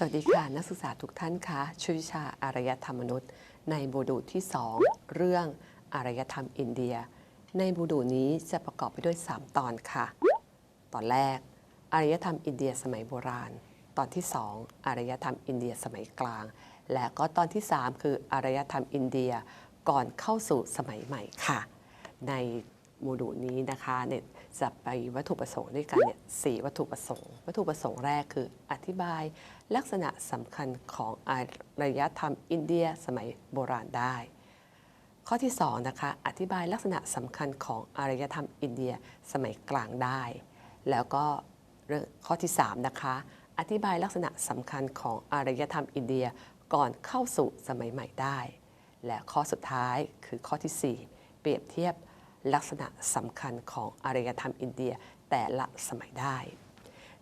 สวัสดีค่ะ นักศึกษาทุกท่านคะช่วยวิชาอารยธรรมมนุษย์ ในโมดูลที่ 2 เรื่องอารยธรรมอินเดีย ในโมดูลนี้จะประกอบไปด้วย 3 ตอนค่ะ ตอนแรก อารยธรรมอินเดียสมัยโบราณ ตอนที่ 2 อารยธรรมอินเดียสมัยกลาง และก็ตอนที่ 3 คืออารยธรรมอินเดียก่อนเข้าสู่สมัยใหม่ค่ะ ในโมดูลนี้นะคะเนี่ยจะไปวัตถุประสงค์ด้วยกันเนี่ยสวัตถุประสงค์ วัตถุประสงค์แรกคืออธิบาย ลักษณะสำคัญของอารยธรรมอินเดียสมัยโบราณได้ ข้อที่2นะคะอธิบายลักษณะสำคัญของอารยธรรมอินเดียสมัยกลางได้ แล้วก็ข้อที่3นะคะอธิบายลักษณะสำคัญของอารยธรรมอินเดียก่อนเข้าสู่สมัยใหม่ได้ และข้อสุดท้ายคือข้อที่ 4 เปรียบเทียบลักษณะสำคัญของอารยธรรมอินเดียแต่ละสมัยได้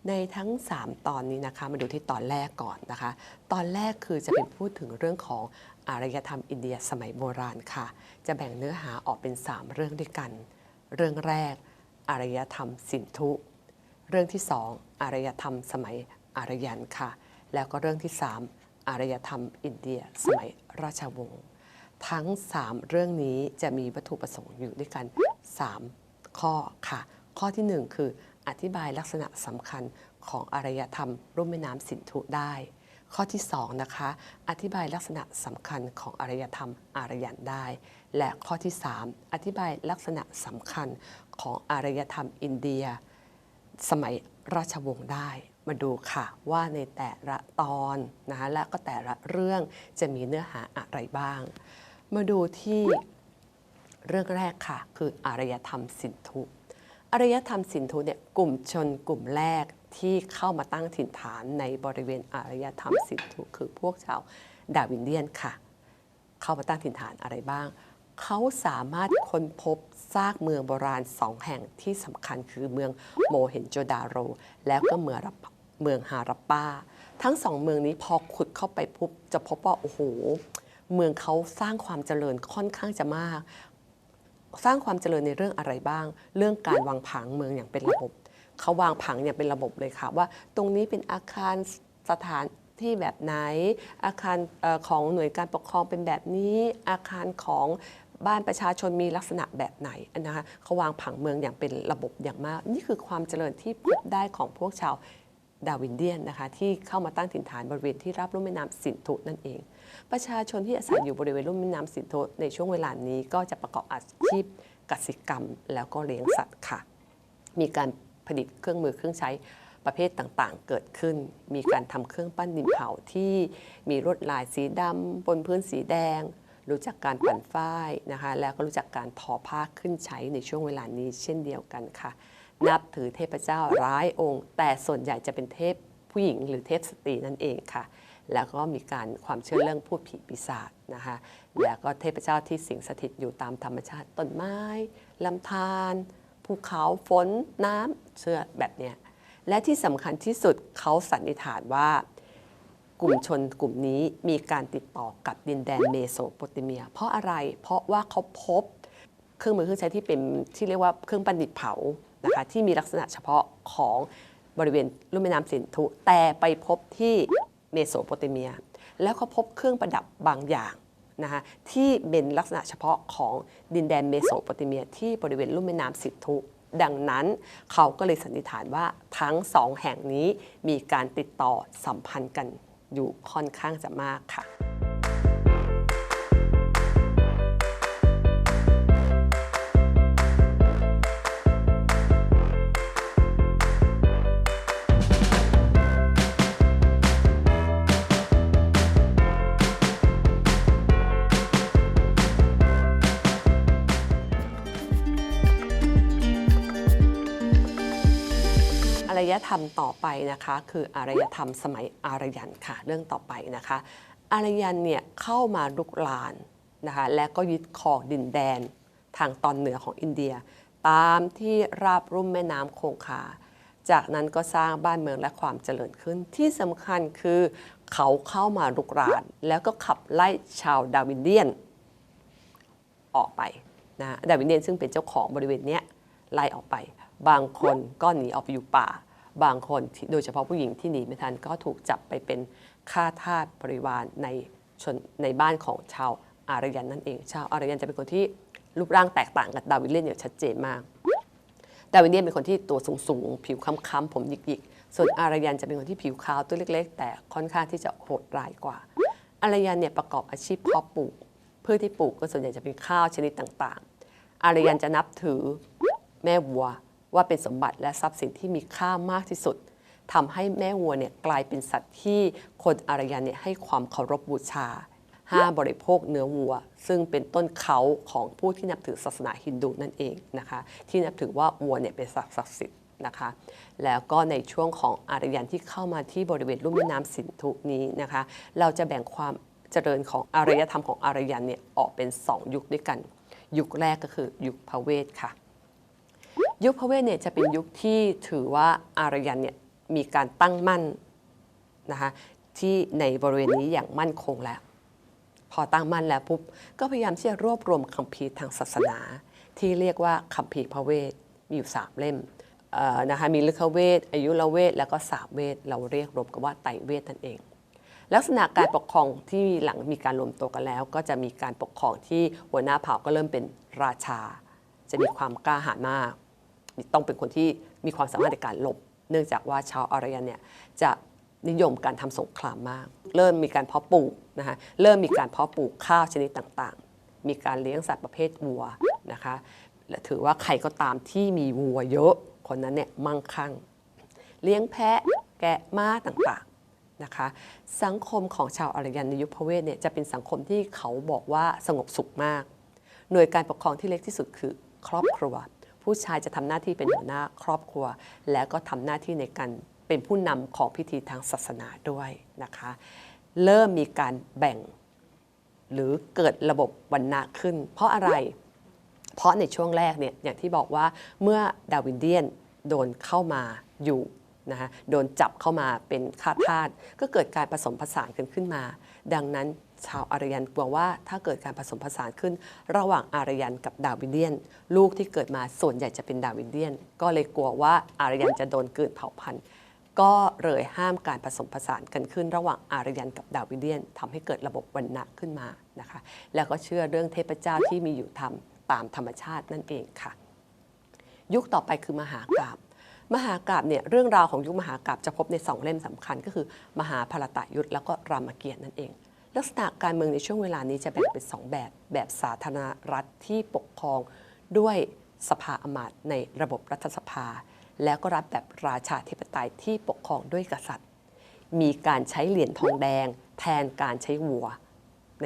ในทั้ง 3 ตอนนี้นะคะมาดูที่ตอนแรกก่อนนะคะ ตอนแรกคือจะเป็นพูดถึงเรื่องของอารยธรรมอินเดียสมัยโบราณค่ะ จะแบ่งเนื้อหาออกเป็น 3 เรื่องด้วยกัน เรื่องแรก อารยธรรมสินธุ เรื่องที่ 2 อารยธรรมสมัยอารยันค่ะ แล้วก็เรื่องที่ 3 อารยธรรมอินเดียสมัยราชวงศ์ทั้ง 3 เรื่องนี้จะมีวัตถุประสงค์อยู่ด้วยกัน 3 ข้อค่ะ ข้อทีหนึ่1 คือ อธิบายลักษณะสำคัญของอารยธรรมรุ่มแม่น้ำสินธุได้ ข้อที่2นะคะอธิบายลักษณะสำคัญของอารยธรรมอารยันได้ และข้อที่ 3 อธิบายลักษณะสำคัญของอารยธรรมอินเดีย สมัยราชวงศ์ได้มาดูค่ะว่าในแต่ละตอนนะคะและก็แต่ละเรื่องจะมีเนื้อหาอะไรบ้าง มาดูที่เรื่องแรกค่ะ คืออารยธรรมสินธุ อารยธรรมสินธุเนี่ยกลุ่มชนกลุ่มแรกที่เข้ามาตั้งถิ่นฐานในบริเวณอารยธรรมสินธุคือพวกชาวดาวินเดียนค่ะ เข้ามาตั้งถิ่นฐานอะไรบ้าง เขาสามารถค้นพบซากเมืองโบราณสองแห่งที่สำคัญคือเมืองโมเฮนโจดาโร แล้วก็เมืองเมืองฮารัปปาทั้งสองเมืองนี้พอขุดเข้าไปปุ๊บจะพบว่าโอ้โหเมืองเขาสร้างความเจริญค่อนข้างจะมาก สร้างความเจริญในเรื่องอะไรบ้าง เรื่องการวางผังเมืองอย่างเป็นระบบ เขาวางผังอย่างเป็นระบบเลยค่ะ ว่าตรงนี้เป็นอาคารสถานที่แบบไหน อาคารอของหน่วยการปกครองเป็นแบบนี้ อาคารของบ้านประชาชนมีลักษณะแบบไหนนะคะเขาวางผังเมืองอย่างเป็นระบบอย่างมาก นี่คือความเจริญที่พบได้ของพวกชาว ดาวินเดียนนะคะที่เข้ามาตั้งถิ่นฐานบริเวณที่รับลุ่มแม่น้ำสินธุนั่นเอง ประชาชนที่อาศัยอยู่บริเวณลุ่มแม่น้ำสินธุในช่วงเวลานี้ก็จะประกอบอาชีพกสิกรรม แล้วก็เลี้ยงสัตว์ค่ะ มีการผลิตเครื่องมือเครื่องใช้ประเภทต่างๆ เกิดขึ้น มีการทำเครื่องปั้นดินเผาที่มีลวดลายสีดำบนพื้นสีแดง รู้จักการปั่นฝ้ายนะคะ แล้วก็รู้จักการทอผ้าขึ้นใช้ในช่วงเวลานี้เช่นเดียวกันค่ะ นับถือเทพเจ้าร้ายองค์ แต่ส่วนใหญ่จะเป็นเทพผู้หญิงหรือเทพสตรีนั่นเองค่ะ แล้วก็มีการความเชื่อเรื่องพูดผีปีศาจนะคะแล้วก็เทพเจ้าที่สิงสถิตอยู่ตามธรรมชาติต้นไม้ลำธารภูเขาฝนน้ำเชื่อแบบเนี้ยและที่สำคัญที่สุดเขาสันนิษฐานว่ากลุ่มชนกลุ่มนี้มีการติดต่อกับดินแดนเมโสโปเตเมีย เพราะอะไรเพราะว่าเขาพบเครื่องมือเครื่องใช้ที่เป็นที่เรียกว่าเครื่องประดิษฐ์เผา นะคะที่มีลักษณะเฉพาะของบริเวณลุ่มแม่น้ำสินธุ แต่ไปพบที่เมโสโปเตเมีย แล้วเขาพบเครื่องประดับบางอย่างนะคะที่เป็นลักษณะเฉพาะของดินแดนเมโสโปเตเมีย ที่บริเวณลุ่มแม่น้ำสินธุดังนั้นเขาก็เลยสันนิษฐานว่าทั้งสองแห่งนี้มีการติดต่อสัมพันธ์กันอยู่ค่อนข้างจะมากค่ะารยธรรมต่อไปนะคะ คืออารยธรรมสมัยอารยันค่ะ เรื่องต่อไปนะคะ อารยันเนี่ยเข้ามาลุกลานนะคะ และก็ยึดครองดินแดนทางตอนเหนือของอินเดีย ตามที่ราบรุ่มแม่น้ำคงคา จากนั้นก็สร้างบ้านเมืองและความเจริญขึ้นที่สำคัญคือเขาเข้ามาลุกราน แล้วก็ขับไล่ชาวดาวินเดียน ออกไปนะดาวินเดียนซึ่งเป็นเจ้าของบริเวณนี้ไล่ออกไป บางคนก็หนีออกไปอยู่ป่า บางคนโดยเฉพาะผู้หญิงที่หนีไม่ทันก็ถูกจับไปเป็นข้าทาสบริวารในชนในบ้านของชาวอารยันนั่นเอง ชาวอารยันจะเป็นคนที่รูปร่างแตกต่างกับดาวิดเลียนอย่างชัดเจนมาก ดาวิดเลียนเป็นคนที่ตัวสูงๆผิวค้ำๆผมหยิกๆ ส่วนอารยันจะเป็นคนที่ผิวขาวตัวเล็ก ๆ แต่ค่อนข้างที่จะโหดร้ายกว่า อารยันเนี่ยประกอบอาชีพเพาะปลูกพืชที่ปลูกก็ส่วนใหญ่จะเป็นข้าวชนิดต่างๆ อารยันจะนับถือแม่วัว ว่าเป็นสมบัติและทรัพย์สินที่มีค่ามากที่สุดทำให้แม่วัวเนี่ยกลายเป็นสัตว์ที่คนอารยันเนี่ยให้ความเคารพบูชาห้าบริโภคเนื้อวัว ซึ่งเป็นต้นเขาของผู้ที่นับถือศาสนาฮินดูนั่นเองนะคะที่นับถือว่าวัวเนี่ยเป็นสัตว์ศักดิ์สิทธิ์นะคะแล้วก็ในช่วงของอารยันที่เข้ามาที่บริเวณลุ่มแม่น้ำสินธุนี้นะคะเราจะแบ่งความเจริญของอารยธรรมของอารยันเนี่ยออกเป็น 2 ยุคด้วยกัน ยุคแรกก็คือยุคพระเวทค่ะ ยุคพระเวทเนี่ยจะเป็นยุคที่ถือว่าอารยันเนี่ยมีการตั้งมั่นนะคะที่ในบริเวณนี้อย่างมั่นคงแล้ว พอตั้งมั่นแล้วปุ๊บก็พยายามที่จะรวบรวมคัมภีร์ทางศาสนา ที่เรียกว่าคัมภีร์พระเวทมีอยู่สามเล่มนะคะมีฤกเวทอายุรเวทแล้วก็สามเวทเราเรียกรวมกันว่าไตเวทนั่นเอง ลักษณะการปกครองที่หลังมีการรวมตัวกันแล้ว ก็จะมีการปกครองที่หัวหน้าเผ่าก็เริ่มเป็นราชา จะมีความกล้าหาญมาก ต้องเป็นคนที่มีความสามารถในการหลบ เนื่องจากว่าชาวอารยันเนี่ยจะนิยมการทำสงครามมาก เริ่มมีการเพาะปลูกนะคะเริ่มมีการเพาะปลูกข้าวชนิดต่างๆ มีการเลี้ยงสัตว์ประเภทวัวนะคะและถือว่าใครก็ตามที่มีวัวเยอะคนนั้นเนี่ยมั่งคั่ง เลี้ยงแพะแกะม้าต่างๆนะคะสังคมของชาวอารยันในยุคพเวทเนี่ยจะเป็นสังคมที่เขาบอกว่าสงบสุขมาก หน่วยการปกครองที่เล็กที่สุดคือครอบครัว ผู้ชายจะทำหน้าที่เป็นหัวหน้าครอบครัว และก็ทำหน้าที่ในการเป็นผู้นำของพิธีทางศาสนาด้วยนะคะ เริ่มมีการแบ่ง หรือเกิดระบบวรรณะขึ้น เพราะอะไร เพราะในช่วงแรกเนี่ยอย่างที่บอกว่าเมื่อดาวินเดียนโดนเข้ามาอยู่นะคะโดนจับเข้ามาเป็นข้าทาสก็เกิดการผสมผสานกันขึ้นมา ดังนั้น ชาวอารยันกลัวว่าถ้าเกิดการผสมผสานขึ้น ระหว่างอารยันกับดาวินเดียน ลูกที่เกิดมาส่วนใหญ่จะเป็นดาวินเดียน ก็เลยกลัวว่าอารยันจะโดนกลืนเผ่าพันธุ์ก็เลยห้ามการผสมผสานกันขึ้น ระหว่างอารยันกับดาวินเดียนทำให้เกิดระบบวรรณะขึ้นมานะคะ แล้วก็เชื่อเรื่องเทพเจ้าที่มีอยู่ธรรมตามธรรมชาตินั่นเองค่ะ ยุคต่อไปคือมหากาบมหากาบเนี่ยเรื่องราวของยุคมหากาบจะพบในสองเล่มสำคัญก็คือ มหาภารตยุทธแล้วก็รามเกียรตินั่นเอง ลักษณะการเมืองในช่วงเวลานี้จะแบ่งเป็นสองแบบ แบบสาธารณรัฐที่ปกครองด้วยสภาอำมาตย์ในระบบรัฐสภา แล้วก็รัฐแบบราชาธิปไตยที่ปกครองด้วยกษัตริย์ มีการใช้เหรียญทองแดง แทนการใช้วัวใน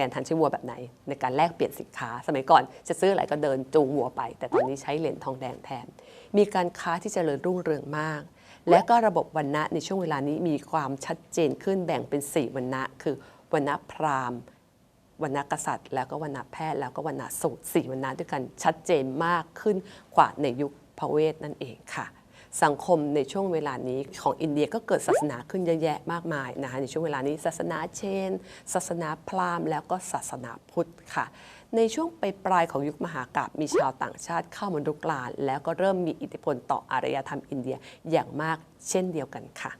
การทันใช้วัวแบบไหน ในการแลกเปลี่ยนสินค้า สมัยก่อนจะซื้ออะไรก็เดินจูงวัวไป แต่ตอนนี้ใช้เหรียญทองแดงแทน มีการค้าที่เจริญรุ่งเรืองมาก และก็ระบบวรรณะในช่วงเวลานี้มีความชัดเจนขึ้นแบ่งเป็น 4วรรณะคือ วรรณพราหมณ์วรรณกษัตริย์ แล้วก็วรรณแพทย์ แล้วก็วรรณสูตรสี่วรรณะด้วยกันชัดเจนมากขึ้นกว่าในยุคพระเวทนั่นเองค่ะ สังคมในช่วงเวลานี้ของอินเดียก็เกิดศาสนาขึ้นเยอะแยะมากมายนะคะในช่วงเวลานี้ศาสนาเชน ศาสนาพราหมณ์ แล้วก็ศาสนาพุทธค่ะในช่วงปลายปลายของยุคมหากาพย์มีชาวต่างชาติเข้ามารุกราน แล้วก็เริ่มมีอิทธิพลต่ออารยธรรมอินเดียอย่างมากเช่นเดียวกันค่ะ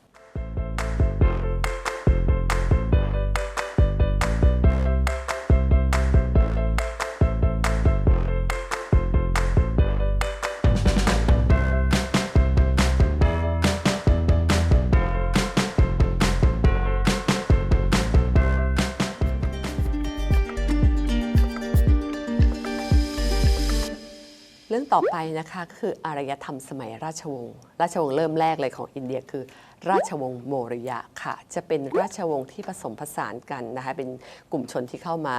รื่องต่อไปนะคะก็คืออารยธรรมสมัยราชวงศ์ราชวงศ์เริ่มแรกเลยของอินเดียคือ ราชวงศ์โมริยะค่ะ จะเป็นราชวงศ์ที่ผสมผสานกันนะคะเป็นกลุ่มชนที่เข้ามา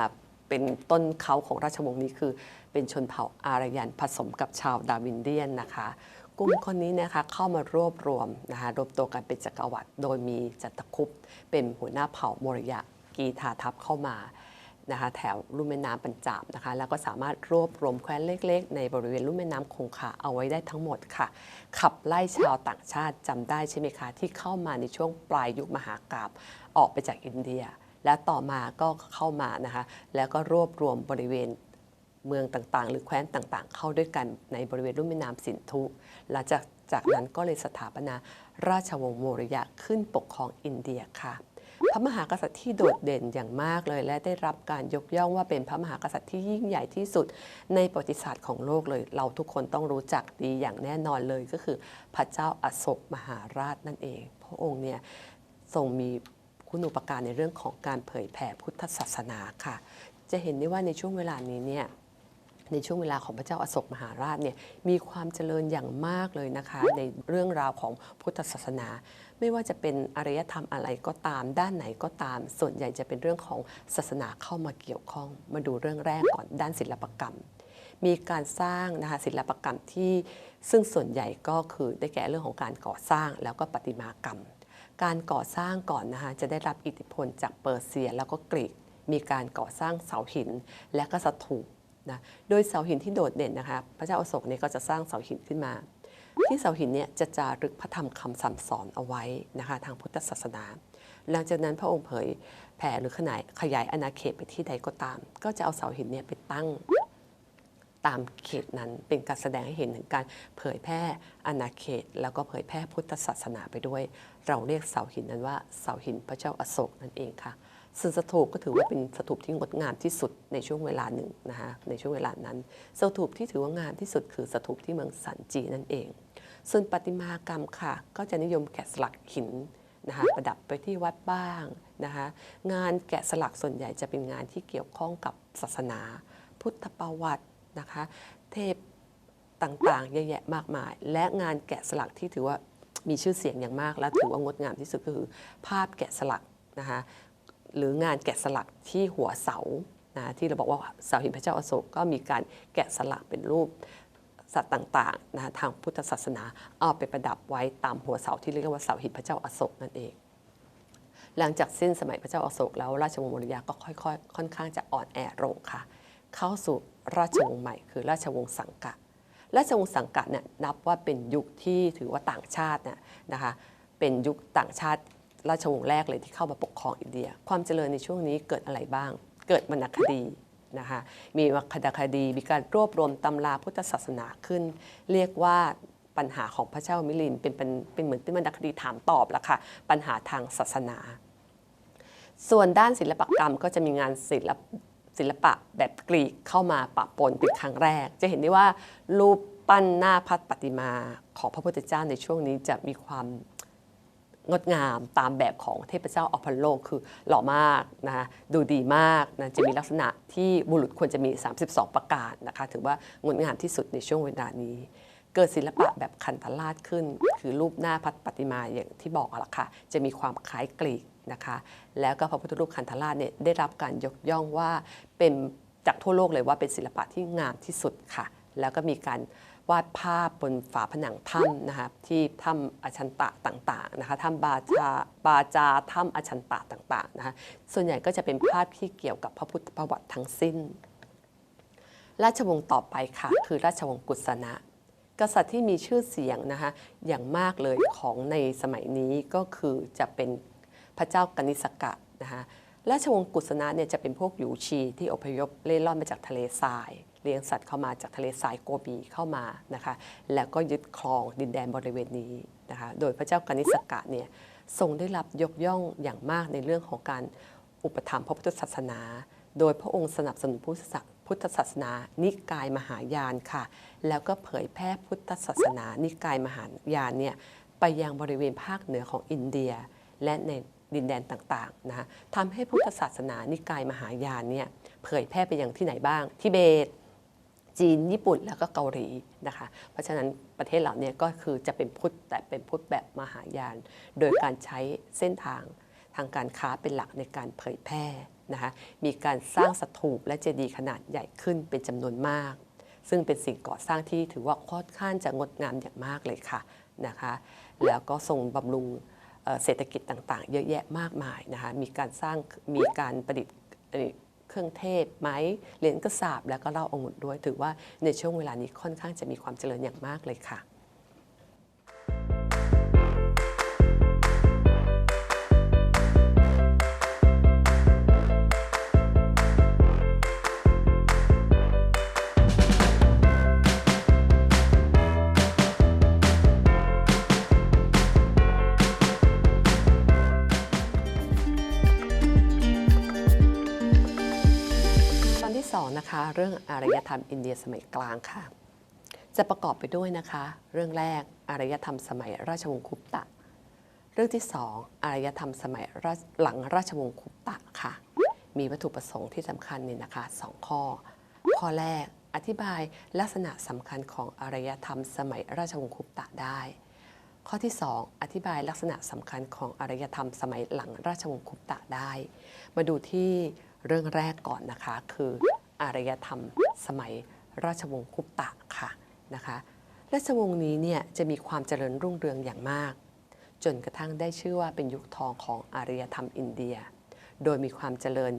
เป็นต้นเขาของราชวงศ์นี้คือ เป็นชนเผ่าอารยันผสมกับชาวดาวินเดียนนะคะกลุ่มคนนี้นะคะเข้ามารวบรวมนะคะรวมตัวกันเป็นจักรวรรดิโดยมีจัตคุปเป็นหัวหน้าเผ่าโมริยะกีทาทัพเข้ามา นะคะแถวลุ่มแม่น้ำปัญจาบนะคะแล้วก็สามารถรวบรวมแคว้นเล็ก ๆ ในบริเวณลุ่มแม่น้ำคงคาเอาไว้ได้ทั้งหมดค่ะ ขับไล่ชาวต่างชาติจำได้ใช่ไหมคะ ที่เข้ามาในช่วงปลายยุคมหากราบออกไปจากอินเดีย และต่อมาก็เข้ามานะคะแล้วก็รวบรวมบริเวณเมืองต่างๆ หรือแคว้นต่างๆ เข้าด้วยกันในบริเวณลุ่มแม่น้ำสินธุหลังจากจากนั้นก็เลยสถาปนาราชวงศ์โมริยะขึ้นปกครองอินเดียค่ะ ระมหากษัตริย์ที่โดดเด่นอย่างมากเลย และได้รับการยกย่องว่าเป็นพระมหากษัตริย์ที่ยิ่งใหญ่ที่สุดในประวัติศาสตร์ของโลกเลย เราทุกคนต้องรู้จักดีอย่างแน่นอนเลยก็คือพระเจ้าอโศกมหาราชนั่นเอง พระองค์เนี่ยทรงมีคุณูปการในเรื่องของการเผยแผ่พุทธศาสนาค่ะ จะเห็นได้ว่าในช่วงเวลานี้เนี่ยในช่วงเวลาของพระเจ้าอโศกมหาราชเนี่ยมีความเจริญอย่างมากเลยนะคะ ในเรื่องราวของพุทธศาสนา ไม่ว่าจะเป็นอารยธรรมอะไรก็ตาม ด้านไหนก็ตาม ส่วนใหญ่จะเป็นเรื่องของศาสนาเข้ามาเกี่ยวข้อง มาดูเรื่องแรกก่อนด้านศิลปกรรม มีการสร้างนะคะศิลปกรรมที่ซึ่งส่วนใหญ่ก็คือได้แก่เรื่องของการก่อสร้างแล้วก็ประติมากรรม การก่อสร้างก่อนนะคะจะได้รับอิทธิพลจากเปอร์เซียแล้วก็กรีกมีการก่อสร้างเสาหินและก็สถูปนะ โดยเสาหินที่โดดเด่นนะคะ พระเจ้าอโศกเนี่ยก็จะสร้างเสาหินขึ้นมา ที่เสาหินเนี่ยจะจารึกพระธรรมคำสั่งสอนเอาไว้นะคะทางพุทธศาสนา หลังจากนั้นพระองค์เผยแผ่หรือขยายขยายอาณาเขตไปที่ใดก็ตาม ก็จะเอาเสาหินเนี่ยไปตั้งตามเขตนั้นเป็นการแสดงให้เห็นถึงการเผยแพร่อาณาเขต แล้วก็เผยแพร่พุทธศาสนาไปด้วย เราเรียกเสาหินนั้นว่าเสาหินพระเจ้าอโศกนั่นเองค่ะซึ่งสถูปก็ถือว่าเป็นสถูปที่งดงามที่สุดในช่วงเวลาหนึ่งนะคะในช่วงเวลานั้น สถูปที่ถือว่างามที่สุดคือสถูปที่เมืองสันจีนั่นเอง ส่วนประติมากรรมค่ะ ก็จะนิยมแกะสลักหินนะคะประดับไปที่วัดบ้างนะคะงานแกะสลักส่วนใหญ่จะเป็นงานที่เกี่ยวข้องกับศาสนา พุทธประวัตินะคะเทพต่างๆเยอะแยะมากมาย และงานแกะสลักที่ถือว่ามีชื่อเสียงอย่างมาก และถือว่างดงามที่สุดก็คือ ภาพแกะสลักนะคะหรืองานแกะสลักที่หัวเสานะที่เราบอกว่าเสาหินพระเจ้าอโศกก็มีการแกะสลักเป็นรูป สัตว์ต่างๆนะทางพุทธศาสนาเอาไปประดับไว้ตามหัวเสาที่เรียกว่าเสาหินพระเจ้าอโศกนั่นเอง หลังจากสิ้นสมัยพระเจ้าอโศกแล้วราชวงศ์มริยาก็ค่อยๆ ค่อนข้างจะอ่อนแอลงค่ะ เข้าสู่ราชวงศ์ใหม่คือราชวงศ์สังกะ ราชวงศ์สังกะเนี่ยนับว่าเป็นยุคที่ถือว่าต่างชาติน่ยนะคะเป็นยุคต่างชาติราชวงศ์แรกเลยที่เข้ามาปกครองอินเดีย ความเจริญในช่วงนี้เกิดอะไรบ้าง เกิดวรรณคดี นะคะมีวรรณคดีมีการรวบรวมตำราพุทธศาสนาขึ้น เรียกว่าปัญหาของพระเจ้ามิลินเป็นเป็นเป็นเหมือนเป็นวรรณคดีถามตอบละค่ะปัญหาทางศาสนา ส่วนด้านศิลปกรรมก็จะมีงานศิลปศิลปะแบบกรีกเข้ามาปะปนเป็นครั้งแรก จะเห็นได้ว่ารูปปั้นหน้าพัดปฏิมาของพระพุทธเจ้าในช่วงนี้จะมีความ งดงามตามแบบของเทพเจ้าอพอลโลคือหล่อมากนะะดูดีมากนะจะมีลักษณะที่บุรุษควรจะมี 32 ประการนะคะถือว่างดงามที่สุดในช่วงเวลานี้ เกิดศิลปะแบบคันธราชขึ้น คือรูปหน้าพัดปฏิมาอย่างที่บอกอะละค่ะจะมีความคล้ายกรีกนะคะแล้วก็พระพุทธรูปคันธราชเนี่ยได้รับการยกย่องว่าเป็นจากทั่วโลกเลยว่าเป็นศิลปะที่งามที่สุดค่ะ แล้วก็มีการ วาดภาพบนฝาผนังถ้ำนะคะที่ถ้ำอชันตะต่างๆนะคะถ้ำบาจาบาจาถ้ำอชันตะต่างๆนะคะส่วนใหญ่ก็จะเป็นภาพที่เกี่ยวกับพระพุทธประวัติทั้งสิ้น ราชวงศ์ต่อไปค่ะ คือราชวงศ์กุศนะกษัตริย์ที่มีชื่อเสียงนะคะอย่างมากเลยของในสมัยนี้ก็คือจะเป็นพระเจ้ากนิสกะนะคะราชวงศ์กุศนะเนี่ยจะเป็นพวกยูชีที่อพยพเล่ร่อนมาจากทะเลทราย เลี้ยงสัตว์เข้ามาจากทะเลทรายโกบีเข้ามานะคะแล้วก็ยึดครองดินแดนบริเวณนี้นะคะโดยพระเจ้ากนิสกะเนี่ยทรงได้รับยกย่องอย่างมากในเรื่องของการอุปถัมภ์พระพุทธศาสนา โดยพระองค์สนับสนุนพุทธศาสนา นิกายมหายานค่ะ แล้วก็เผยแพร่พุทธศาสนา นิกายมหายานเนี่ยไปยังบริเวณภาคเหนือของอินเดีย และในดินแดนต่างๆนะทำให้พุทธศาสนานิกายมหายานเนี่ยเผยแพร่ไปยังที่ไหนบ้างทิเบต จีน ญี่ปุ่นแล้วก็เกาหลีนะคะ เพราะฉะนั้นประเทศเหล่านี้ก็คือจะเป็นพุทธแต่เป็นพุทธแบบมหายาน โดยการใช้เส้นทางทางการค้าเป็นหลักในการเผยแพร่นะคะมีการสร้างสถูปและเจดีย์ขนาดใหญ่ขึ้นเป็นจำนวนมาก ซึ่งเป็นสิ่งก่อสร้างที่ถือว่าค่อนข้างจะงดงามอย่างมากเลยค่ะนะคะแล้วก็ทรงบำรุงเศรษฐกิจต่างๆ เยอะแยะมากมายนะคะมีการสร้างมีการประดิษฐ์ เครื่องเทศไม้เหรียญกระสาบแล้วก็เหล้าองุ่นด้วย ถือว่าในช่วงเวลานี้ค่อนข้างจะมีความเจริญอย่างมากเลยค่ะ เรื่องอารยธรรมอินเดียสมัยกลางค่ะ จะประกอบไปด้วยนะคะ เรื่องแรกอารยธรรมสมัยราชวงศ์คุปตะ เรื่องที่สองอารยธรรมสมัยหลังราชวงศ์คุปตะค่ะ มีวัตถุประสงค์ที่สำคัญเนี่ยนะคะสองข้อ ข้อแรกอธิบายลักษณะสำคัญของอารยธรรมสมัยราชวงศ์คุปตะได้ ข้อที่ 2 อธิบายลักษณะสำคัญของอารยธรรมสมัยหลังราชวงศ์คุปตะได้ มาดูที่เรื่องแรกก่อนนะคะ คือ อารยธรรม สมัยราชวงศ์คุปตะค่ะนะคะราชวงศ์นี้เนี่ยจะมีความเจริญรุ่งเรืองอย่างมาก จนกระทั่งได้ชื่อว่าเป็นยุคทองของอารยธรรมอินเดีย โดยมีความเจริญ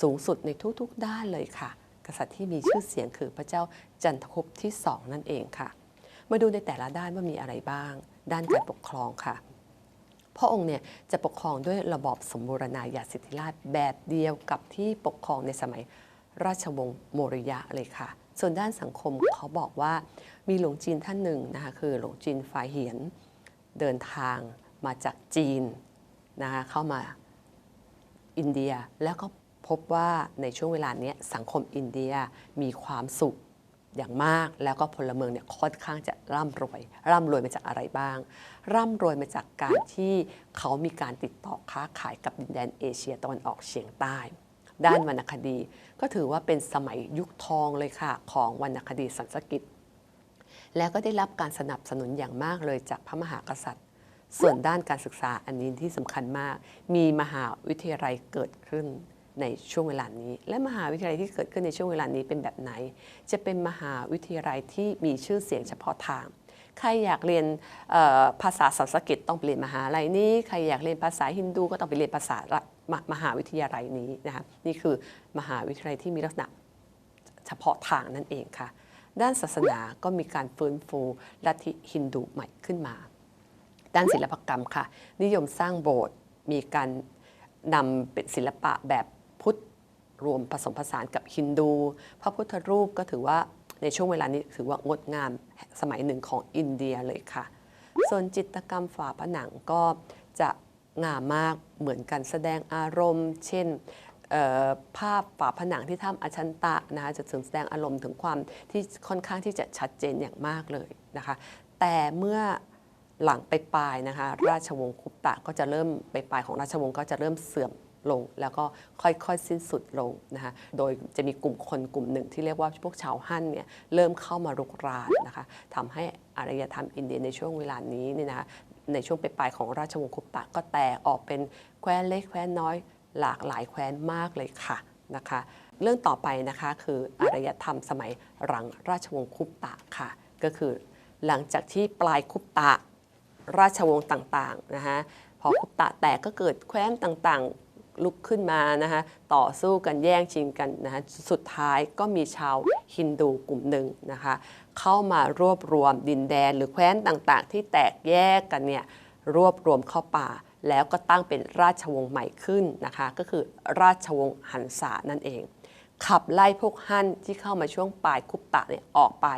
สูงสุดในทุกๆด้านเลยค่ะ กษัตริย์ที่มีชื่อเสียงคือพระเจ้าจันทคุปที่สองนั่นเองค่ะ มาดูในแต่ละด้านว่ามีอะไรบ้าง ด้านการปกครองค่ะพระองค์เนี่ยจะปกครองด้วยระบอบสมบูรณาญาสิทธิราชแบบเดียวกับที่ปกครองในสมัย ราชวงศ์โมริยะเลยค่ะ ส่วนด้านสังคมเขาบอกว่ามีหลวงจีนท่านหนึ่งนะคะคือหลวงจีนฝ่ายเหียนเดินทางมาจากจีนนะคะเข้ามาอินเดียแล้วก็พบว่าในช่วงเวลานี้สังคมอินเดียมีความสุขอย่างมาก แล้วก็พลเมืองเนี่ยค่อนข้างจะร่ำรวย ร่ำรวยมาจากอะไรบ้าง ร่ำรวยมาจากการที่เขามีการติดต่อค้าขายกับดินแดนเอเชียตะวันออกเฉียงใต้ ด้านวรรณคดี ก็ถือว่าเป็นสมัยยุคทองเลยค่ะ ของวรรณคดีสันสกฤตแล้วก็ได้รับการสนับสนุนอย่างมากเลยจากพระมหากษัตริย์ ส่วนด้านการศึกษาอันนี้ที่สำคัญมาก มีมหาวิทยาลัยเกิดขึ้นในช่วงเวลานี้ และมหาวิทยาลัยที่เกิดขึ้นในช่วงเวลานี้เป็นแบบไหน จะเป็นมหาวิทยาลัยที่มีชื่อเสียงเฉพาะทาง ใครอยากเรียนภาษาสันสกฤตต้องไปเรียนมหาลัยนี้ใครอยากเรียนภาษาฮินดูก็ต้องไปเรียนภาษามมหาวิทยาลัยนี้นะคะนี่คือมหาวิทยาลัยที่มีลักษณะเฉพาะทางนั่นเองค่ะ ด้านศาสนาก็มีการฟื้นฟูลัทธิฮินดูใหม่ขึ้นมา ด้านศิลปกรรมค่ะ นิยมสร้างโบสถ์มีการนำเป็นศิลปะแบบพุทธรวมผสมผสานกับฮินดู พระพุทธรูปก็ถือว่า ในช่วงเวลานี้ถือว่างดงามสมัยหนึ่งของอินเดียเลยค่ะ ส่วนจิตกรรมฝาผนังก็จะงามมากเหมือนกันแสดงอารมณ์ เช่นภาพฝาผนังที่ถ้ำอชันตะนะคะจะถึงแสดงอารมณ์ถึงความที่ค่อนข้างที่จะชัดเจนอย่างมากเลยนะคะ แต่เมื่อหลังไปปลายนะคะ ราชวงศ์คุปตะก็จะเริ่มไปปลายของราชวงศ์ก็จะเริ่มเสื่อม ลง แล้วก็ค่อยๆ สิ้นสุดลงนะคะโดยจะมีกลุ่มคนกลุ่มหนึ่งที่เรียกว่าพวกชาวฮั่นเนี่ยเริ่มเข้ามารุกรานนะคะทำให้อารยธรรมอินเดียในช่วงเวลานี้เนี่ยนะคะในช่วงปลายๆของราชวงศ์คุปตะก็แตกออกเป็นแคว้นเล็กแคว้นน้อยหลากหลายแคว้นมากเลยค่ะนะคะเรื่องต่อไปนะคะคืออารยธรรมสมัยหลังราชวงศ์คุปตะค่ะ ก็คือหลังจากที่ปลายคุปตะราชวงศ์ต่างๆนะคะพอคุปตะแตกก็เกิดแคว้นต่างๆ ลุกขึ้นมานะคะต่อสู้กันแย่งชิงกันนะคะสุดท้ายก็มีชาวฮินดูกลุ่มหนึ่งนะคะเข้ามารวบรวมดินแดนหรือแคว้นต่างๆ ที่แตกแยกกันเนี่ยรวบรวมเข้าป่า แล้วก็ตั้งเป็นราชวงศ์ใหม่ขึ้นนะคะก็คือราชวงศ์หันษานั่นเอง ขับไล่พวกฮั่นที่เข้ามาช่วงปลายคุปตะเนี่ยออกไป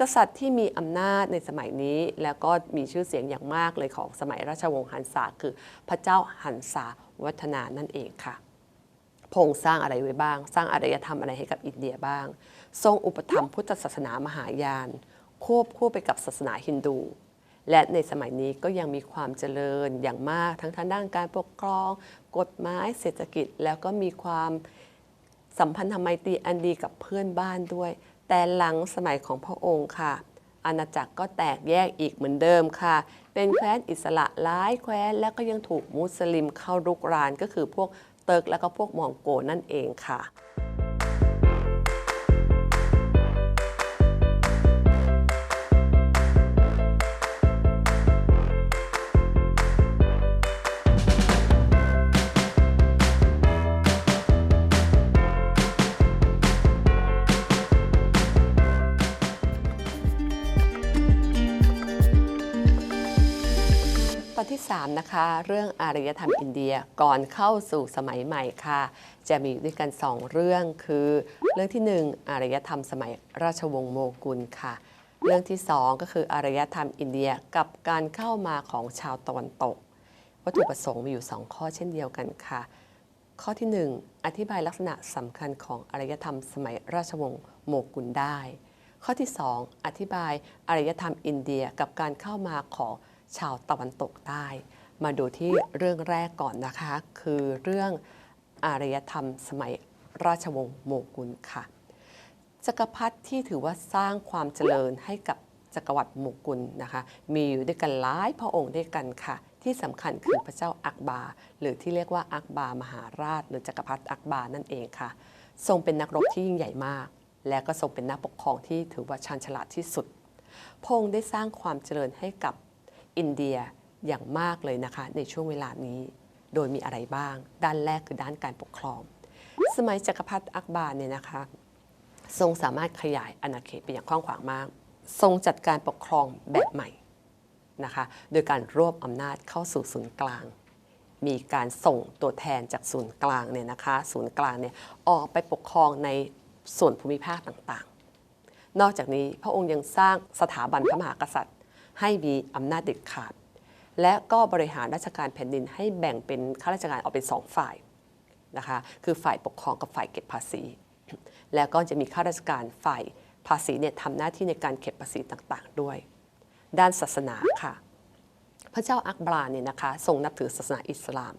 กษัตริย์ที่มีอำนาจในสมัยนี้ แล้วก็มีชื่อเสียงอย่างมากเลยของสมัยราชวงศ์หันษาคือพระเจ้าหันษาวัฒนานั่นเองค่ะพงสร้างอะไรไว้บ้าง สร้างอารยธรรมอะไรให้กับอินเดียบ้าง ทรงอุปถัมภ์พุทธศาสนามหายาน ควบคู่ไปกับศาสนาฮินดู และในสมัยนี้ก็ยังมีความเจริญอย่างมากทั้งทางด้านการปกครอง กฎหมายเศรษฐกิจแล้วก็มีความสัมพันธไมตรีอันดีกับเพื่อนบ้านด้วย แต่หลังสมัยของพระองค์ค่ะ อาณาจักรก็แตกแยกอีกเหมือนเดิมค่ะ เป็นแคว้นอิสระหลายแคว้นและก็ยังถูกมุสลิมเข้ารุกรานก็คือพวกเติร์กและก็พวกมองโกนั่นเองค่ะ นะคะ เรื่องอารยธรรมอินเดียก่อนเข้าสู่สมัยใหม่ค่ะ จะมีด้วยกัน 2 เรื่องคือ เรื่องที่ 1 อารยธรรมสมัยราชวงศ์โมกุลค่ะ เรื่องที่ 2 ก็คืออารยธรรมอินเดียกับการเข้ามาของชาวตะวันตก วัตถุประสงค์มีอยู่ 2 ข้อเช่นเดียวกันค่ะ ข้อที่ 1 อธิบายลักษณะสำคัญของอารยธรรมสมัยราชวงศ์โมกุลได้ ข้อที่ 2 อธิบายอารยธรรมอินเดียกับการเข้ามาของชาวตะวันตกได้ มาดูที่เรื่องแรกก่อนนะคะ คือเรื่องอารยธรรมสมัยราชวงศ์โมกุลค่ะ จักรพรรดิที่ถือว่าสร้างความเจริญให้กับจักรวรรดิโมกุลนะคะ มีอยู่ด้วยกันหลายพระองค์ด้วยกันค่ะ ที่สำคัญคือพระเจ้าอักบา หรือที่เรียกว่าอักบามหาราช หรือจักรพรรดิอักบานั่นเองค่ะ ทรงเป็นนักรบที่ยิ่งใหญ่มาก และก็ทรงเป็นนักปกครองที่ถือว่าชาญฉลาดที่สุดพระองค์ได้สร้างความเจริญให้กับอินเดีย อย่างมากเลยนะคะ ในช่วงเวลานี้ โดยมีอะไรบ้าง ด้านแรกคือด้านการปกครอง สมัยจักรพรรดิอักบาเนี่ยนะคะ ทรงสามารถขยายอาณาเขตไปอย่างกว้างขวางมาก ทรงจัดการปกครองแบบใหม่นะคะ โดยการรวบอำนาจเข้าสู่ศูนย์กลาง มีการส่งตัวแทนจากศูนย์กลางเนี่ยนะคะ ศูนย์กลางเนี่ยออกไปปกครองในส่วนภูมิภาคต่างๆ นอกจากนี้พระองค์ยังสร้างสถาบันพระมหากษัตริย์ ให้มีอำนาจเด็ดขาด และก็บริหารราชการแผ่นดินให้แบ่งเป็นข้าราชการออกเป็นสองฝ่ายนะคะคือฝ่ายปกครองกับฝ่ายเก็บภาษี แล้วก็จะมีข้าราชการฝ่ายภาษีเนี่ยทำหน้าที่ในการเก็บภาษีต่างๆด้วย ด้านศาสนาค่ะ พระเจ้าอักบราเนี่ยนะคะทรงนับถือศาสนาอิสลาม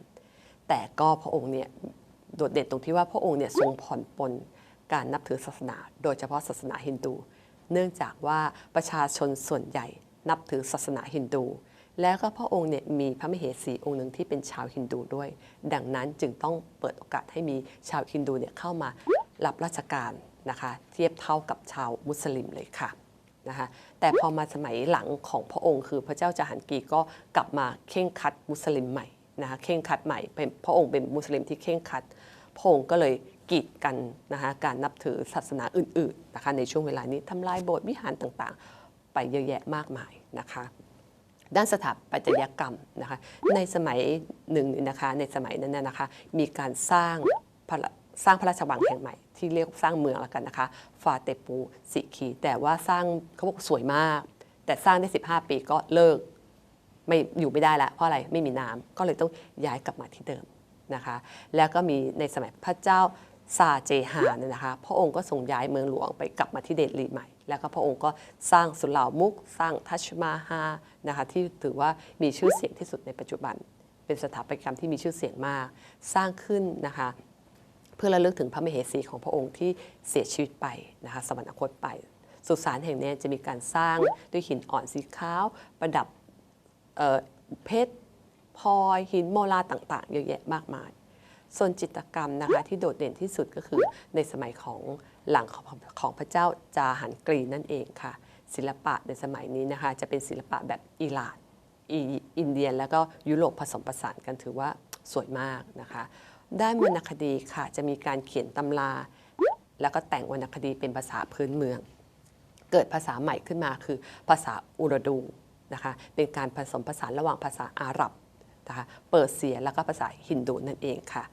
แต่ก็พระองค์เนี่ยโดดเด่นตรงที่ว่าพระองค์เนี่ยทรงผ่อนปลนการนับถือศาสนา โดยเฉพาะศาสนาฮินดู เนื่องจากว่าประชาชนส่วนใหญ่นับถือศาสนาฮินดู แล้วก็พระองค์เนี่ยมีพระมเหสีองค์หนึ่งที่เป็นชาวฮินดูด้วย ดังนั้นจึงต้องเปิดโอกาสให้มีชาวฮินดูเนี่ยเข้ามารับราชการนะคะเทียบเท่ากับชาวมุสลิมเลยค่ะนะคะแต่พอมาสมัยหลังของพระองค์ คือพระเจ้าจาหันกีก็กลับมาเข่งคัดมุสลิมใหม่นะคะเข่งคัดใหม่เป็นพระองค์เป็นมุสลิมที่เข่งคัดพระองค์ก็เลยกีดกันนะคะการนับถือศาสนาอื่นๆนะคะในช่วงเวลานี้ทำลายโบสถ์วิหารต่างๆ ไปเยอะแยะมากมายนะคะ ด้านสถาปัตยกรรมนะคะในสมัยหนึ่งนะคะในสมัยนั้นนะคะมีการสร้างพระสร้างพระราชวังแห่งใหม่ ที่เรียกสร้างเมืองแล้วกันนะคะฟาเตปูสิคีแต่ว่าสร้างเขาบอกสวยมาก แต่สร้างได้ 15 ปีก็เลิกไม่อยู่ไม่ได้ละเพราะอะไรไม่มีน้ำก็เลยต้องย้ายกลับมาที่เดิมนะคะ แล้วก็มีในสมัยพระเจ้าซาเจฮานเนี่ยนะคะ พระองค์ก็ทรงย้ายเมืองหลวงไปกลับมาที่เดลีใหม่ แล้วก็พระองค์ก็สร้างสุเหร่ามุก สร้างทัชมาฮานะคะที่ถือว่ามีชื่อเสียงที่สุดในปัจจุบัน เป็นสถาปัตยกรรมที่มีชื่อเสียงมาก สร้างขึ้นนะคะเพื่อระลึกถึงพระมเหสีของพระองค์ที่เสียชีวิตไปนะคะสวรรคตไป สุสานแห่งนี้จะมีการสร้างด้วยหินอ่อนสีขาว ประดับเเพชรพลอยหินโมลาต่างๆเยอะแยะมากมาย ส่วนจิตกรรมนะคะที่โดดเด่นที่สุดก็คือในสมัยของหลังของของพระเจ้าจาหันกรีนั่นเองค่ะ ศิลปะในสมัยนี้นะคะจะเป็นศิลปะแบบอิหร่านอิอินเดียแล้วก็ยุโรปผสมผสานกันถือว่าสวยมากนะคะด้านวรรณคดีค่ะจะมีการเขียนตำรา แล้วก็แต่งวรรณคดีเป็นภาษาพื้นเมือง เกิดภาษาใหม่ขึ้นมาคือภาษาอุรดูนะคะเป็นการผสมผสานระหว่างภาษาอาหรับ นะคะเปอร์เซียแล้วก็ภาษาฮินดูนั่นเองค่ะ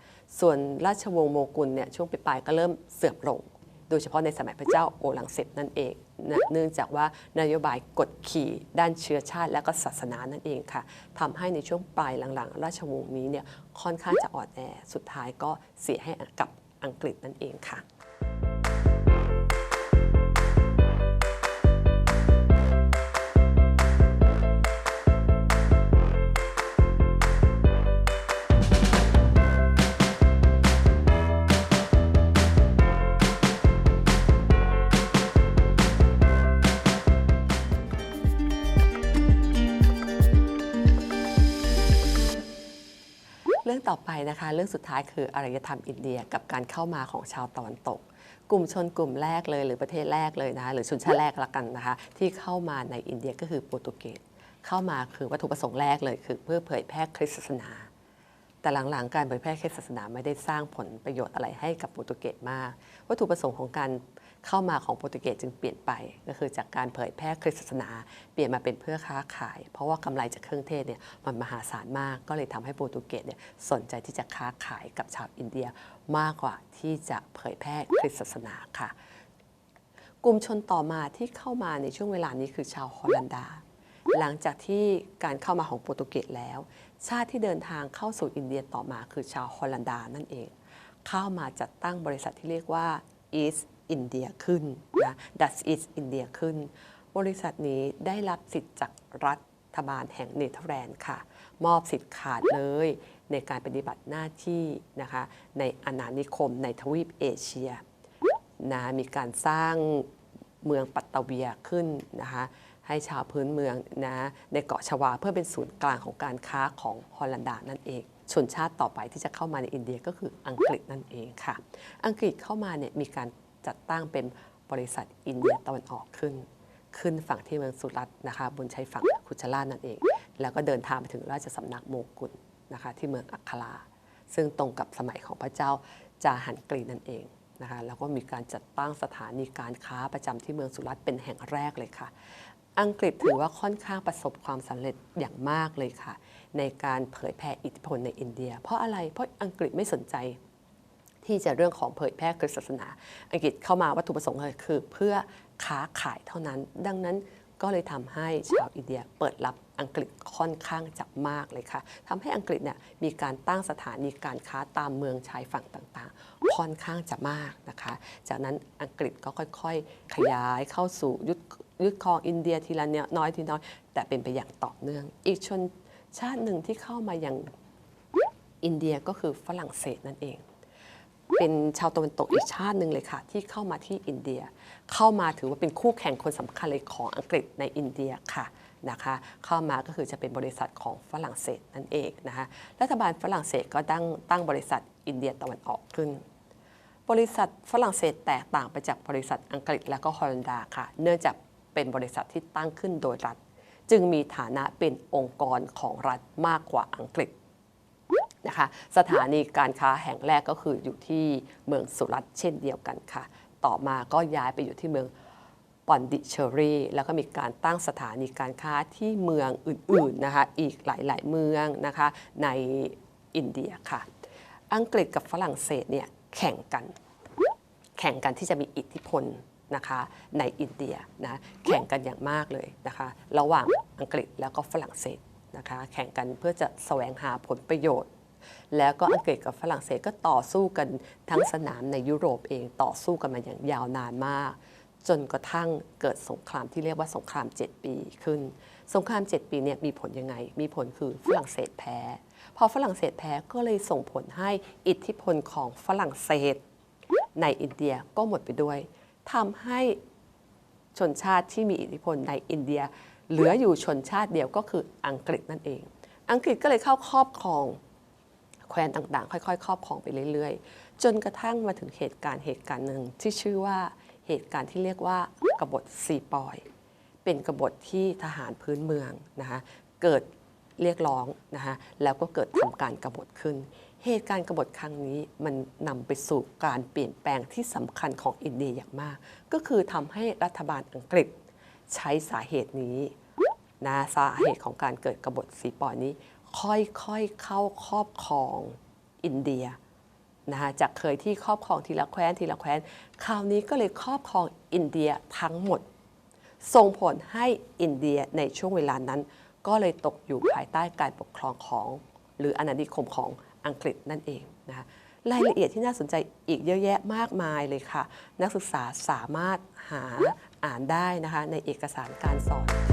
ส่วนราชวงศ์โมกุลเนี่ยช่วงปลายๆก็เริ่มเสื่อมลง โดยเฉพาะในสมัยพระเจ้าโอลังเซบนั่นเองนะเนื่องจากว่านโยบายกดขี่ด้านเชื้อชาติและก็ศาสนานั่นเองค่ะทำให้ในช่วงปลายหลังๆ ราชวงศ์นี้เนี่ยค่อนข้างจะอ่อนแอสุดท้ายก็เสียให้กับอังกฤษนั่นเองค่ะ ต่อไปนะคะ เรื่องสุดท้ายคืออารยธรรมอินเดียกับการเข้ามาของชาวตะวันตก กลุ่มชนกลุ่มแรกเลยหรือประเทศแรกเลยนะคะหรือชนชาติแรกละกันนะคะ ที่เข้ามาในอินเดียก็คือโปรตุเกสเข้ามาคือวัตถุประสงค์แรกเลยคือเพื่อเผยแพร่คริสตศาสนา แต่หลังๆ การเผยแพร่คริสตศาสนาไม่ได้สร้างผลประโยชน์อะไรให้กับโปรตุเกสมาก วัตถุประสงค์ของการ เข้ามาของโปรตุเกสจึงเปลี่ยนไป ก็คือจากการเผยแพร่คริสตศาสนา เปลี่ยนมาเป็นเพื่อค้าขาย เพราะว่ากำไรจากเครื่องเทศเนี่ยมันมหาศาลมาก ก็เลยทำให้โปรตุเกสเนี่ยสนใจที่จะค้าขายกับชาวอินเดียมากกว่าที่จะเผยแพร่คริสตศาสนาค่ะ กลุ่มชนต่อมาที่เข้ามาในช่วงเวลานี้คือชาวฮอลันดา หลังจากที่การเข้ามาของโปรตุเกสแล้ว ชาติที่เดินทางเข้าสู่อินเดียต่อมาคือชาวฮอลันดานั่นเอง เข้ามาจัดตั้งบริษัทที่เรียกว่า East India ขึ้นนะ Dutch East India ขึ้น บริษัทนี้ได้รับสิทธิ์จากรัฐบาลแห่งเนเธอร์แลนด์ค่ะ มอบสิทธิ์ขาดเลยในการปฏิบัติหน้าที่นะคะในอาณานิคมในทวีปเอเชียนะมีการสร้างเมืองปัตตาเวียขึ้นนะคะให้ชาวพื้นเมืองนะในเกาะชวาเพื่อเป็นศูนย์กลางของการค้าของฮอลันดานั่นเอง ชนชาติต่อไปที่จะเข้ามาในอินเดียก็คืออังกฤษนั่นเองค่ะ อังกฤษเข้ามาเนี่ยมีการ จัดตั้งเป็นบริษัทอินเดียตะวันออกขึ้น ขึ้นฝั่งที่เมืองสุรัตน์นะคะบนชายฝั่งคุชลานั่นเอง แล้วก็เดินทางไปถึงราชสำนักโมกุลนะคะที่เมืองอัคครา ซึ่งตรงกับสมัยของพระเจ้าจาหันกรีนั่นเองนะคะแล้วก็มีการจัดตั้งสถานีการค้าประจำที่เมืองสุรัตน์เป็นแห่งแรกเลยค่ะ อังกฤษถือว่าค่อนข้างประสบความสำเร็จอย่างมากเลยค่ะ ในการเผยแผ่อิทธิพลในอินเดีย เพราะอะไรเพราะอังกฤษไม่สนใจ ที่จะเรื่องของเผยแพร่คริสตศาสนา อังกฤษเข้ามาวัตถุประสงค์เลยคือ เพื่อค้าขายเท่านั้น ดังนั้นก็เลยทำให้ชาวอินเดียเปิดรับอังกฤษค่อนข้างจะมากเลยค่ะทำให้อังกฤษเนี่ยมีการตั้งสถานีการค้าตามเมืองชายฝั่งต่างๆ ค่อนข้างจะมากนะคะ จากนั้นอังกฤษก็ค่อยๆ ขยายเข้าสู่ยึดยึดครองอินเดียทีละน้อยทีน้อย แต่เป็นไปอย่างต่อเนื่อง อีกชนชาติหนึ่งที่เข้ามาอย่างอินเดียก็คือฝรั่งเศสนั่นเอง เป็นชาวตะวันตกอีกชาติหนึ่งเลยค่ะ ที่เข้ามาที่อินเดีย เข้ามาถือว่าเป็นคู่แข่งคนสำคัญเลยของอังกฤษในอินเดียค่ะนะคะเข้ามาก็คือจะเป็นบริษัทของฝรั่งเศสนั่นเองนะคะรัฐบาลฝรั่งเศสก็ตั้งตั้งบริษัทอินเดียตะวันออกขึ้น บริษัทฝรั่งเศสแตกต่างไปจากบริษัทอังกฤษและก็ฮอลันดาค่ะ เนื่องจากเป็นบริษัทที่ตั้งขึ้นโดยรัฐ จึงมีฐานะเป็นองค์กรของรัฐมากกว่าอังกฤษ นะคะสถานีการค้าแห่งแรกก็คืออยู่ที่เมืองสุรัตเช่นเดียวกันค่ะ ต่อมาก็ย้ายไปอยู่ที่เมืองปอนดิเชอรีแล้วก็มีการตั้งสถานีการค้าที่เมืองอื่นๆนะคะอีกหลายๆเมืองนะคะในอินเดียค่ะ อังกฤษกับฝรั่งเศสเนี่ยแข่งกัน แข่งกันที่จะมีอิทธิพลนะคะในอินเดียนะแข่งกันอย่างมากเลยนะคะระหว่างอังกฤษแล้วก็ฝรั่งเศสนะคะแข่งกันเพื่อจะแสวงหาผลประโยชน์ แล้วก็อังกฤษกับฝรั่งเศสก็ต่อสู้กันทั้งสนามในยุโรปเองต่อสู้กันมาอย่างยาวนานมาก จนกระทั่งเกิดสงครามที่เรียกว่าสงคราม 7 ปีขึ้น สงคราม 7 ปีเนี่ยมีผลยังไง มีผลคือฝรั่งเศสแพ้ พอฝรั่งเศสแพ้ก็เลยส่งผลให้อิทธิพลของฝรั่งเศส ในอินเดียก็หมดไปด้วยทำให้ชนชาติที่มีอิทธิพลในอินเดีย เหลืออยู่ชนชาติเดียวก็คืออังกฤษนั่นเอง อังกฤษก็เลยเข้าครอบครอง แคว้นต่างๆ ค่อยๆ ครอบครองไปเรื่อยๆ จนกระทั่งมาถึงเหตุการณ์เหตุการณ์หนึ่งที่ชื่อว่าเหตุการณ์ที่เรียกว่ากบฏซีปอย เป็นกบฏที่ทหารพื้นเมืองนะคะเกิดเรียกร้องนะคะแล้วก็เกิดทำการกบฏขึ้น เหตุการณ์กบฏครั้งนี้มันนำไปสู่การเปลี่ยนแปลงที่สำคัญของอินเดียอย่างมาก ก็คือทำให้รัฐบาลอังกฤษใช้สาเหตุนี้นะสาเหตุของการเกิดกบฏซีปอยนี้ ค่อยๆเข้าครอบครองอินเดียนะคะจากเคยที่ครอบครองทีละแคว้นทีละแคว้นคราวนี้ก็เลยครอบครองอินเดียทั้งหมด ส่งผลให้อินเดียในช่วงเวลานั้น ก็เลยตกอยู่ภายใต้การปกครองของ หรืออาณานิคมของอังกฤษนั่นเองนะคะรายละเอียดที่น่าสนใจอีกเยอะแยะมากมายเลยค่ะ นักศึกษาสามารถหาอ่านได้นะคะในเอกสารการสอน